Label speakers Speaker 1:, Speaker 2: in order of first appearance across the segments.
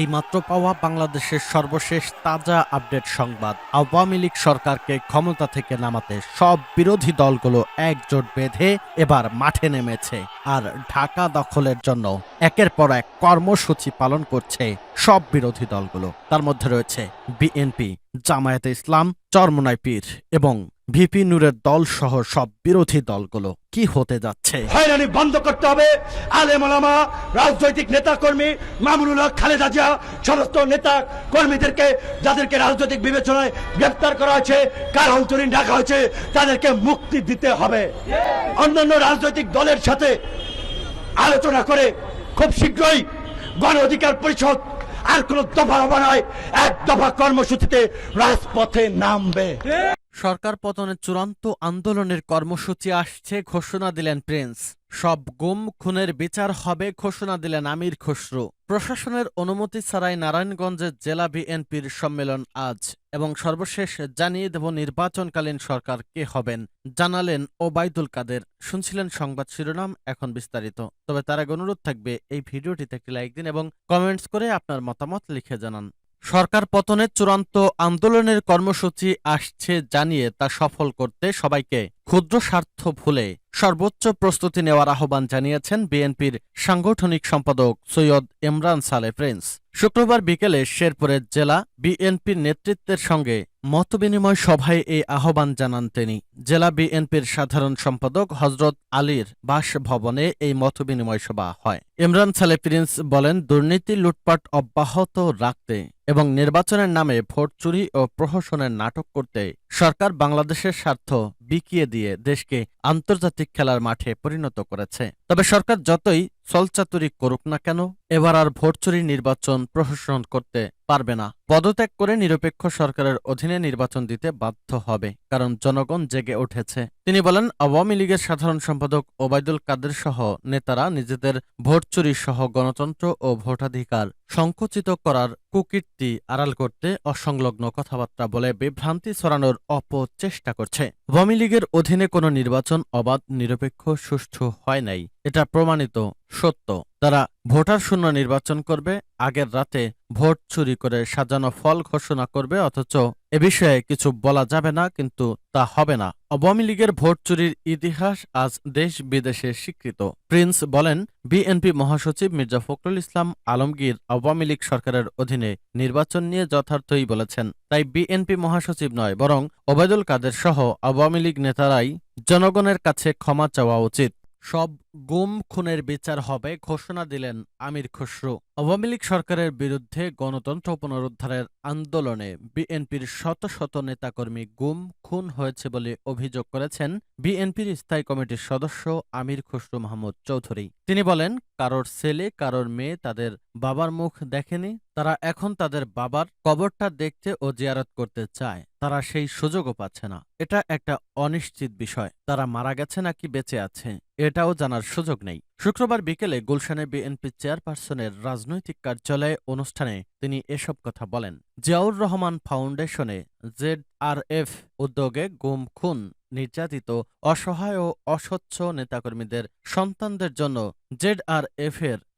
Speaker 1: এই মাত্র পাওয়া বাংলাদেশের সর্বশেষ তাজা আপডেট সংবাদ আওয়ামী লীগ সরকারকে ক্ষমতা থেকে নামাতে সব বিরোধী দলগুলো একজোট বেঁধে এবার মাঠে নেমেছে আর ঢাকা দখলের জন্য একের পর এক কর্মসূচি পালন করছে সব বিরোধী দলগুলো তার মধ্যে রয়েছে বিএনপি জামায়াতে ইসলাম চরমনাই পীর এবং ভিপি নূরের দল সহ সব বিরোধী দলগুলো কি হতে যাচ্ছে
Speaker 2: হয়রানি বন্ধ করতে হবে আলেমা রাজনৈতিক নেতা কর্মী মামুনুল খালেদা জিয়া সমস্ত নেতা কর্মীদেরকে যাদেরকে রাজনৈতিক বিবেচনায় গ্রেফতার করা হয়েছে কার অন্তরীণ ডাকা হয়েছে তাদেরকে মুক্তি দিতে হবে অন্যান্য রাজনৈতিক দলের সাথে আলোচনা করে খুব শীঘ্রই গণ অধিকার পরিষদ আর কোন দফা হবে নয় এক দফা কর্মসূচিতে রাজপথে নামবে
Speaker 1: সরকার পতনের চূড়ান্ত আন্দোলনের কর্মসূচি আসছে ঘোষণা দিলেন প্রিন্স সব গুম খুনের বিচার হবে ঘোষণা দিলেন আমির খসরু প্রশাসনের অনুমতি ছাড়াই নারায়ণগঞ্জের জেলা বিএনপির সম্মেলন আজ এবং সর্বশেষ জানিয়ে দেব নির্বাচনকালীন সরকার কে হবেন জানালেন ওবায়দুল কাদের শুনছিলেন সংবাদ শিরোনাম এখন বিস্তারিত তবে তার আগে অনুরোধ থাকবে এই ভিডিওটিতে একটি লাইক দিন এবং কমেন্টস করে আপনার মতামত লিখে জানান সরকার পতনের চূড়ান্ত আন্দোলনের কর্মসূচি আসছে জানিয়ে তা সফল করতে সবাইকে ক্ষুদ্র স্বার্থ ভুলে সর্বোচ্চ প্রস্তুতি নেওয়ার আহ্বান জানিয়েছেন বিএনপির সাংগঠনিক সম্পাদক সৈয়দ ইমরান সালে প্রিন্স শুক্রবার বিকেলে শেরপুরের জেলা বিএনপির নেতৃত্বের সঙ্গে মতবিনিময় সভায় এই আহ্বান জানান তিনি জেলা বিএনপির সাধারণ সম্পাদক হজরত আলীর বাসভবনে এই মতবিনিময় সভা হয় ইমরান সালে প্রিন্স বলেন দুর্নীতি লুটপাট অব্যাহত রাখতে এবং নির্বাচনের নামে ভোট চুরি ও প্রহসনের নাটক করতে সরকার বাংলাদেশের স্বার্থ বিকিয়ে দিয়ে দেশকে আন্তর্জাতিক খেলার মাঠে পরিণত করেছে তবে সরকার যতই চলচাতুরি করুক না কেন এবার আর ভোট চুরি নির্বাচন প্রশাসন করতে পারবে না পদত্যাগ করে নিরপেক্ষ সরকারের অধীনে নির্বাচন দিতে বাধ্য হবে কারণ জনগণ জেগে উঠেছে তিনি বলেন আওয়ামী লীগের সাধারণ সম্পাদক ওবায়দুল কাদের সহ নেতারা নিজেদের ভোট চুরি সহ গণতন্ত্র ও ভোটাধিকার সংকুচিত করার কুকীর্তি আড়াল করতে অসংলগ্ন কথাবার্তা বলে বিভ্রান্তি ছড়ানোর অপচেষ্টা করছে আওয়ামী লীগের অধীনে কোনো নির্বাচন অবাধ নিরপেক্ষ সুষ্ঠু হয় নাই এটা প্রমাণিত সত্য তারা ভোটার শূন্য নির্বাচন করবে আগের রাতে ভোট চুরি করে সাজানো ফল ঘোষণা করবে অথচ এ বিষয়ে কিছু বলা যাবে না কিন্তু তা হবে না আওয়ামী লীগের ভোট চুরির ইতিহাস আজ দেশ বিদেশে স্বীকৃত প্রিন্স বলেন বিএনপি মহাসচিব মির্জা ফখরুল ইসলাম আলমগীর আওয়ামী লীগ সরকারের অধীনে নির্বাচন নিয়ে যথার্থই বলেছেন তাই বিএনপি মহাসচিব নয় বরং ওবায়দুল কাদের সহ আওয়ামী লীগ নেতারাই জনগণের কাছে ক্ষমা চাওয়া উচিত সব গুম খুনের বিচার হবে ঘোষণা দিলেন আমির খসরু আওয়ামী লীগ সরকারের বিরুদ্ধে গণতন্ত্র পুনরুদ্ধারের আন্দোলনে বিএনপির শত শত নেতাকর্মী গুম খুন হয়েছে বলে অভিযোগ করেছেন বিএনপির স্থায়ী কমিটির সদস্য আমির খসরু মাহমুদ চৌধুরী তিনি বলেন কারোর ছেলে কারোর মেয়ে তাদের বাবার মুখ দেখেনি তারা এখন তাদের বাবার কবরটা দেখতে ও জিয়ারত করতে চায় তারা সেই সুযোগও পাচ্ছে না এটা একটা অনিশ্চিত বিষয় তারা মারা গেছে নাকি বেঁচে আছে এটাও জানার সুযোগ নেই শুক্রবার বিকেলে গুলশানে বিএনপি চেয়ারপারসনের রাজনৈতিক কার্যালয়ে অনুষ্ঠানে তিনি এসব কথা বলেন জিয়াউর রহমান ফাউন্ডেশনে জেড আর এফ উদ্যোগে গুম খুন নির্যাতিত অসহায় ও অস্বচ্ছ নেতাকর্মীদের সন্তানদের জন্য এর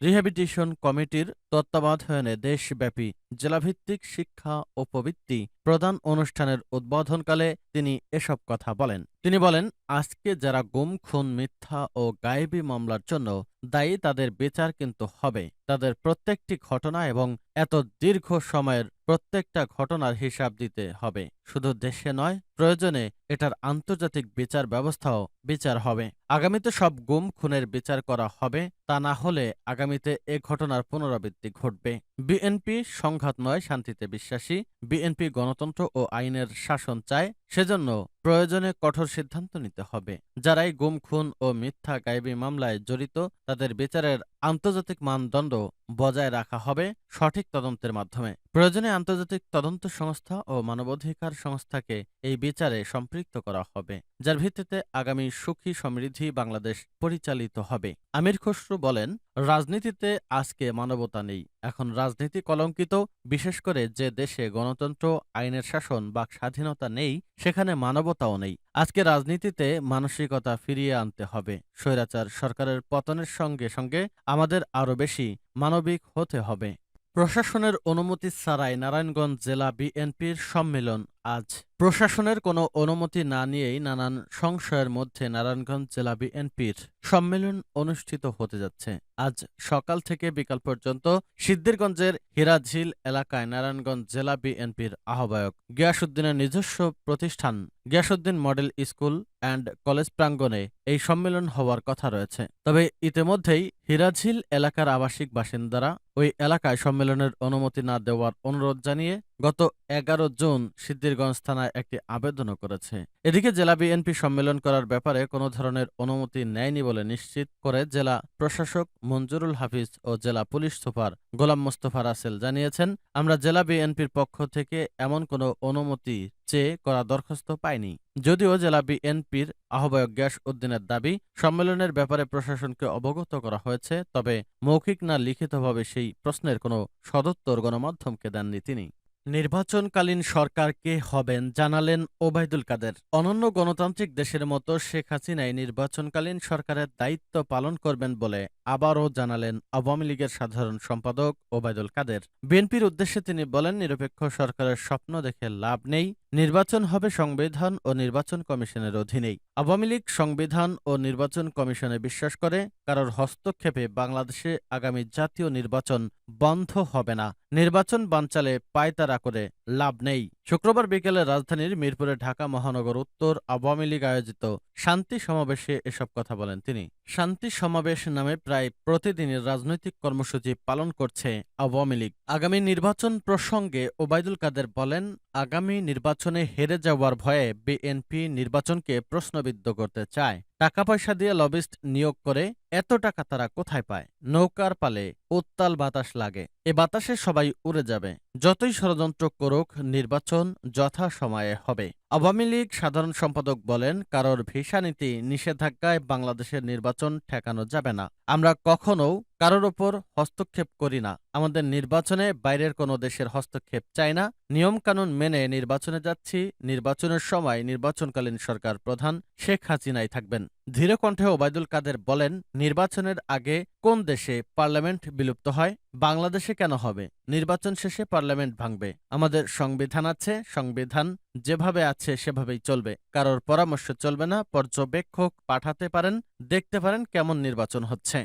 Speaker 1: রিহ্যাবিটেশন কমিটির তত্ত্বাবধানে দেশব্যাপী জেলাভিত্তিক শিক্ষা ও প্রবৃত্তি প্রদান অনুষ্ঠানের উদ্বোধনকালে তিনি এসব কথা বলেন তিনি বলেন আজকে যারা গুম খুন মিথ্যা ও গায়েবি মামলার জন্য দায়ী তাদের বিচার কিন্তু হবে তাদের প্রত্যেকটি ঘটনা এবং এত দীর্ঘ সময়ের প্রত্যেকটা ঘটনার হিসাব দিতে হবে শুধু দেশে নয় প্রয়োজনে এটার আন্তর্জাতিক বিচার ব্যবস্থাও বিচার হবে আগামীতে সব গুম খুনের বিচার করা হবে তা না হলে আগামীতে এ ঘটনার পুনরাবৃত্তি ঘটবে বিএনপি সংঘাত নয় শান্তিতে বিশ্বাসী বিএনপি গণতন্ত্র ও আইনের শাসন চায় সেজন্য প্রয়োজনে কঠোর সিদ্ধান্ত নিতে হবে যারাই গুম খুন ও মিথ্যা গায়েবী মামলায় জড়িত তাদের বিচারের আন্তর্জাতিক মানদণ্ড বজায় রাখা হবে সঠিক তদন্তের মাধ্যমে প্রয়োজনে আন্তর্জাতিক তদন্ত সংস্থা ও মানবাধিকার সংস্থাকে এই বিচারে সম্পৃক্ত করা হবে যার ভিত্তিতে আগামী সুখী সমৃদ্ধি বাংলাদেশ পরিচালিত হবে আমির খসরু বলেন রাজনীতিতে আজকে মানবতা নেই এখন রাজনীতি কলঙ্কিত বিশেষ করে যে দেশে গণতন্ত্র আইনের শাসন বা স্বাধীনতা নেই সেখানে মানবতাও নেই আজকে রাজনীতিতে মানসিকতা ফিরিয়ে আনতে হবে স্বৈরাচার সরকারের পতনের সঙ্গে সঙ্গে আমাদের আরও বেশি মানবিক হতে হবে প্রশাসনের অনুমতি ছাড়াই নারায়ণগঞ্জ জেলা বিএনপির সম্মেলন আজ প্রশাসনের কোনো অনুমতি না নিয়েই নানান সংশয়ের মধ্যে নারায়ণগঞ্জ জেলা বিএনপির সম্মেলন অনুষ্ঠিত হতে যাচ্ছে আজ সকাল থেকে বিকাল পর্যন্ত সিদ্দিরগঞ্জের হীরাঝিল এলাকায় নারায়ণগঞ্জ জেলা বিএনপির আহ্বায়ক গিয়াসুদ্দিনের নিজস্ব প্রতিষ্ঠান Giasuddin model school and college প্রাঙ্গণে এই সম্মেলন হওয়ার কথা রয়েছে তবে ইতিমধ্যেই হীরাঝিল এলাকার আবাসিক বাসিন্দারা ওই এলাকায় সম্মেলনের অনুমতি না দেওয়ার অনুরোধ জানিয়ে গত এগারো জুন সিদ্ধিরগঞ্জ থানায় একটি আবেদনও করেছে এদিকে জেলা বিএনপি সম্মেলন করার ব্যাপারে কোনো ধরনের অনুমতি নেয়নি বলে নিশ্চিত করে জেলা প্রশাসক মঞ্জুরুল হাফিজ ও জেলা পুলিশ সুপার গোলাম মোস্তফা রাসেল জানিয়েছেন আমরা জেলা বিএনপির পক্ষ থেকে এমন কোনো অনুমতি চেয়ে করা দরখাস্ত পাইনি যদিও জেলা বিএনপির আহ্বায়ক গ্যাস উদ্দিনের দাবি সম্মেলনের ব্যাপারে প্রশাসনকে অবগত করা হয়েছে তবে মৌখিক না লিখিতভাবে সেই প্রশ্নের কোনো সদত্তর গণমাধ্যমকে দেননি তিনি নির্বাচনকালীন সরকার কে হবেন জানালেন ওবায়দুল কাদের অনন্য গণতান্ত্রিক দেশের মতো শেখ হাসিনাই নির্বাচনকালীন সরকারের দায়িত্ব পালন করবেন বলে আবারও জানালেন আওয়ামী লীগের সাধারণ সম্পাদক ওবায়দুল কাদের বিএনপির উদ্দেশ্যে তিনি বলেন নিরপেক্ষ সরকারের স্বপ্ন দেখে লাভ নেই নির্বাচন হবে সংবিধান ও নির্বাচন কমিশনের অধীনেই আওয়ামী লীগ সংবিধান ও নির্বাচন কমিশনে বিশ্বাস করে কারোর হস্তক্ষেপে বাংলাদেশে আগামী জাতীয় নির্বাচন বন্ধ হবে না নির্বাচন বানচালে পায়তারা করে লাভ নেই শুক্রবার বিকেলে রাজধানীর মিরপুরে ঢাকা মহানগর উত্তর আওয়ামী লীগ আয়োজিত শান্তি সমাবেশে এসব কথা বলেন তিনি শান্তি সমাবেশ নামে প্রায় প্রতিদিনের রাজনৈতিক কর্মসূচি পালন করছে আওয়ামী লীগ আগামী নির্বাচন প্রসঙ্গে ওবায়দুল কাদের বলেন আগামী নির্বাচনে হেরে যাওয়ার ভয়ে বিএনপি নির্বাচনকে প্রশ্নবিদ্ধ করতে চায় টাকা পয়সা দিয়ে লবিস্ট নিয়োগ করে এত টাকা তারা কোথায় পায় নৌকার পালে উত্তাল বাতাস লাগে এ বাতাসে সবাই উড়ে যাবে যতই ষড়যন্ত্র করুক নির্বাচন যথা সময়ে হবে আওয়ামী লীগ সাধারণ সম্পাদক বলেন কারোর ভিসা নীতি নিষেধাজ্ঞায় বাংলাদেশের নির্বাচন ঠেকানো যাবে না আমরা কখনো কারোর ওপর হস্তক্ষেপ করি না আমাদের নির্বাচনে বাইরের কোনো দেশের হস্তক্ষেপ চাই না নিয়মকানুন মেনে নির্বাচনে যাচ্ছি নির্বাচনের সময় নির্বাচনকালীন সরকার প্রধান শেখ হাসিনাই থাকবেন ধীরকণ্ঠে ওবায়দুল কাদের বলেন নির্বাচনের আগে কোন দেশে পার্লামেন্ট বিলুপ্ত হয় বাংলাদেশে কেন হবে নির্বাচন শেষে পার্লামেন্ট ভাঙবে আমাদের সংবিধান আছে সংবিধান যেভাবে আছে সেভাবেই চলবে কারোর পরামর্শ চলবে না পর্যবেক্ষক পাঠাতে পারেন দেখতে পারেন কেমন নির্বাচন হচ্ছে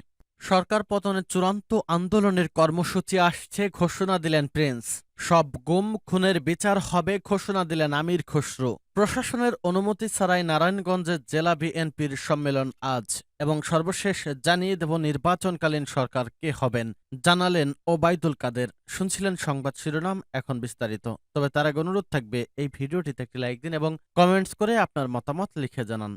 Speaker 1: সরকার পতনের চূড়ান্ত আন্দোলনের কর্মসূচি আসছে ঘোষণা দিলেন প্রিন্স সব গুম খুনের বিচার হবে ঘোষণা দিলেন আমির খসরু প্রশাসনের অনুমতি ছাড়াই নারায়ণগঞ্জের জেলা বিএনপির সম্মেলন আজ এবং সর্বশেষ জানিয়ে দেব নির্বাচনকালীন সরকার কে হবেন জানালেন ওবায়দুল কাদের শুনছিলেন সংবাদ শিরোনাম এখন বিস্তারিত তবে তার আগে অনুরোধ থাকবে এই ভিডিওটিতে একটি লাইক দিন এবং কমেন্টস করে আপনার মতামত লিখে জানান